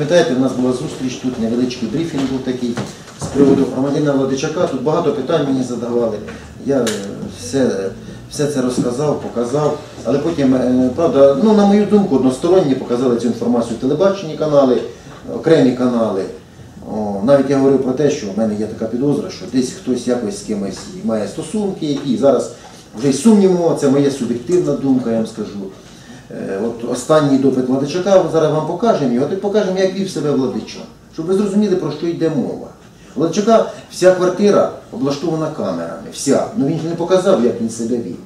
Пам'ятаєте, у нас була зустріч тут, невеличкий брифінг був такий з приводу громадянина Владичака. Тут багато питань мені задавали. Я е, все, все це розказав, показав. Але потім, е, правда, ну, на мою думку, односторонні показали цю інформацію телебачені канали, окремі канали. О, навіть я говорив про те, що в мене є така підозра, що десь хтось якось з кимось має стосунки, які зараз вже й сумніво, це моя суб'єктивна думка, я вам скажу. Е, От останній допит Владичака, зараз вам покажемо його, так покажемо, як вів себе Владичак, щоб ви зрозуміли, про що йде мова. Владичака вся квартира облаштована камерами, вся. Ну він не показав, як він себе вів.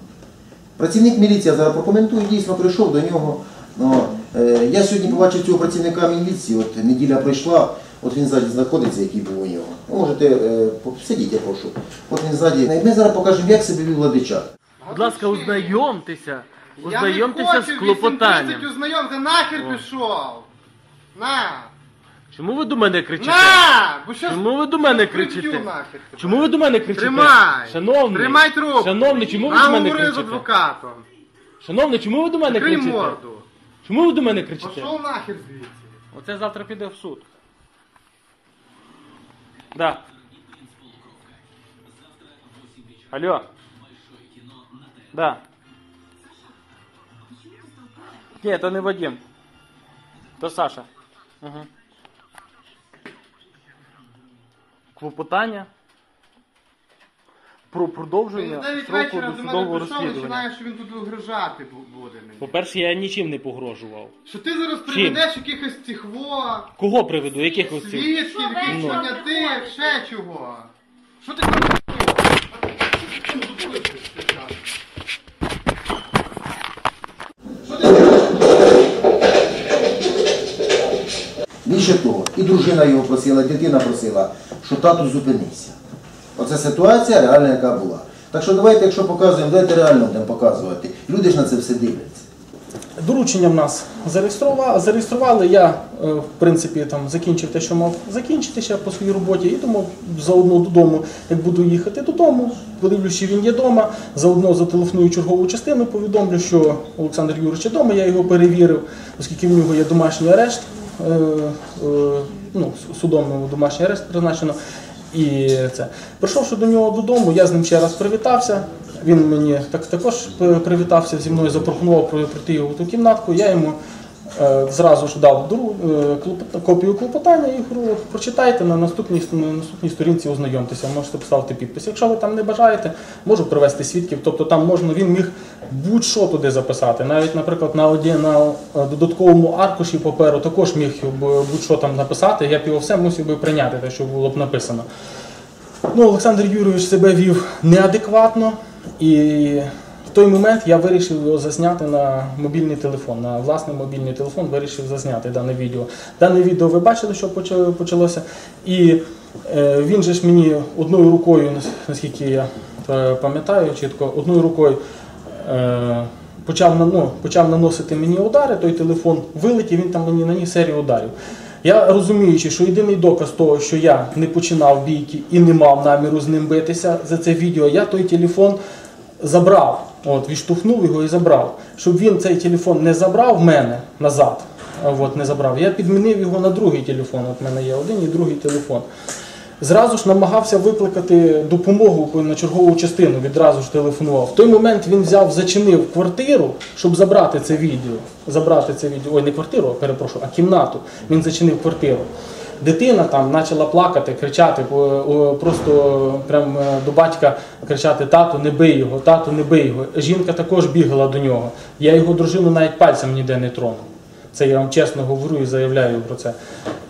Працівник міліції зараз прокоментую, дійсно прийшов до нього. Ну, е, я сьогодні побачив цього працівника міліції, от неділя прийшла, от він ззаді знаходиться, який був у нього. Ну, можете е, сидіть, я прошу. От він ззаді. Ми зараз покажемо, як себе вів Владичак. Будь ласка, ознайомтеся. Я не Ознайомтеся хочу 8.30 ознайомся, нахер пішов! На! Чому ви до мене кричите? На! Бо щас Чому ви до мене приб'ю кричите? нахер тебе. Чому ви до мене кричите? Тримай! Шановний. Тримай трубку! Шановний, чому ви Нам до мене говори з кричите? адвокатом! Шановний, чому ви до мене Крий кричите? морду! Чому ви до мене кричите? Пішов нахер звідси! Оце завтра піде в суд. Да. Алло. Да. Ні, то не Вадим. То Саша. Угу. Клопотання про продовження в 9 строку вечора до досудового мене прийшов, розслідування. починає, що він тут угрожати бу- буде мені. По-перше, я нічим не погрожував. Що ти зараз приведеш якихось цихво... Кого приведу? Яких цих? свідків, якихось Ну. понятих, ще чого. Що ти там Більше того, і дружина його просила, дитина просила, що тату зупинися. Оце ситуація реальна, яка була. Так що давайте, якщо показуємо, давайте реально будемо показувати. Люди ж на це все дивляться. Доручення в нас зареєстрували. Я, е, в принципі, там закінчив те, що мав закінчити ще по своїй роботі, і думав заодно додому, як буду їхати додому, подивлюсь, чи він є вдома. Заодно зателефоную чергову частину, повідомлю, що Олександр є вдома, я його перевірив, оскільки в нього є домашній арешт. Е, е, Ну, судом домашній арешт призначено. І це. Прийшовши до нього додому, я з ним ще раз привітався. Він мені так також привітався зі мною, запропонував про- пройти його в ту кімнатку. Я йому е, зразу ж дав е, копію клопотання і говорю, прочитайте на наступній, на наступній сторінці ознайомтеся, можете поставити підпис. Якщо ви там не бажаєте, можу привести свідків. Тобто там можна, він міг будь-що туди записати. Навіть, наприклад, на оді, на е, додатковому аркуші паперу також міг будь-що там написати. Я б його все мусив би прийняти, те, що було б написано. Ну, Олександр Юрійович себе вів неадекватно, і той момент я вирішив його засняти на мобільний телефон, на власний мобільний телефон вирішив засняти дане відео. Дане відео ви бачили, що почалося. І е, він же ж мені одною рукою, наскільки я е, пам'ятаю чітко, одною рукою. Е, Почав, ну, почав наносити мені удари, той телефон вилетів, він там мені наніс серію ударів. Я розуміючи, що єдиний доказ того, що я не починав бійки і не мав наміру з ним битися за це відео, я той телефон забрав. От, відштовхнув його і забрав. Щоб він цей телефон не забрав в мене назад, от, не забрав, я підмінив його на другий телефон. От в мене є один і другий телефон. Зразу ж намагався викликати допомогу на чергову частину, відразу ж телефонував. В той момент він взяв, зачинив квартиру, щоб забрати це відео. Забрати це відео. Ой, не квартиру, перепрошую, а кімнату. Він зачинив квартиру. Дитина там почала плакати, кричати, о, просто прям е, до батька кричати: тату, не бий його, тату, не бий його. Жінка також бігала до нього. Я його дружину навіть пальцем ніде не тронув. Це я вам чесно говорю і заявляю про це.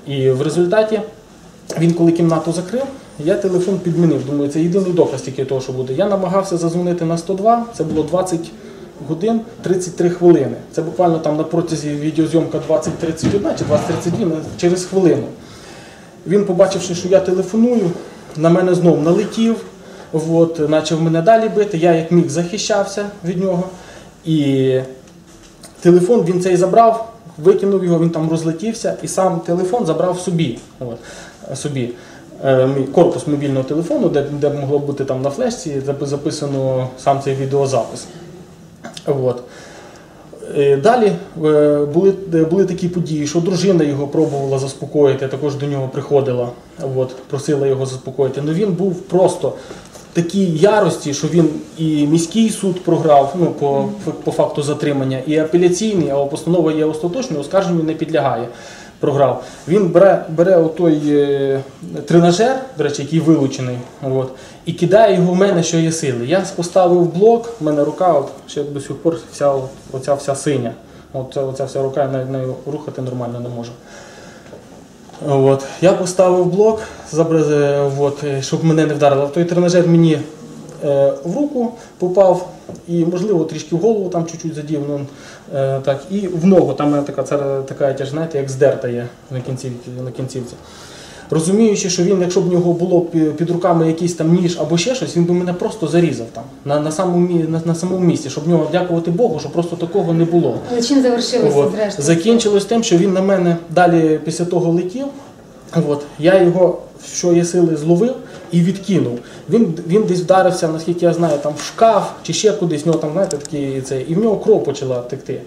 І в результаті він, коли кімнату закрив, я телефон підмінив. Думаю, це єдиний доказ тільки того, що буде. Я намагався зазвонити на 102, це було 20 годин 33 хвилини. Це буквально там на протязі відеозйомка 20-31 чи 20-32 через хвилину. Він, побачивши, що я телефоную, на мене знов налетів, от, почав мене далі бити. Я як міг захищався від нього. І телефон він цей забрав, викинув його, він там розлетівся, і сам телефон забрав собі. От, собі. Е, Корпус мобільного телефону, де, де могло бути там на флешці, записано сам цей відеозапис. От. Е, Далі е, були, е, були такі події, що дружина його пробувала заспокоїти, також до нього приходила, от, просила його заспокоїти. Ну він був просто в такій ярості, що він і міський суд програв ну, по, по факту затримання, і апеляційний, а постанова є остаточною, оскарженню не підлягає. Програв. Він бере, бере отой е, тренажер, до речі, який вилучений, от, і кидає його в мене, що є сили. Я поставив блок, в мене рука от, ще до сих пор вся, оця вся синя. От, оця вся рука, я навіть нею рухати нормально не можу. От. Я поставив блок, забра- е, от, е, щоб мене не вдарило. Той тренажер мені в руку попав і, можливо, трішки в голову там чуть-чуть задів. Ну, е, так, і в ногу, там така, це, така тяж, знаєте, як здерта є на кінцівці. На кінцівці. Розуміючи, що він, якщо б в нього було під руками якийсь там ніж або ще щось, він би мене просто зарізав там на, на, самому, на, на самому місці, щоб в нього, дякувати Богу, що просто такого не було. Але чим завершилося От. зрештою? Закінчилось тим, що він на мене далі після того летів. От. Я його, що є сили, зловив і відкинув. Він, він десь вдарився, наскільки я знаю, там в шкаф чи ще кудись, нього там, знаєте, такі це, і в нього кров почала текти.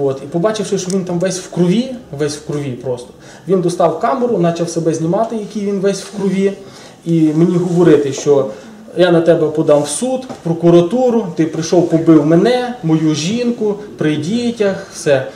От. І побачивши, що він там весь в крові, весь в крові просто, він достав камеру, почав себе знімати, який він весь в крові, і мені говорити, що я на тебе подам в суд, в прокуратуру, ти прийшов, побив мене, мою жінку, при дітях, все.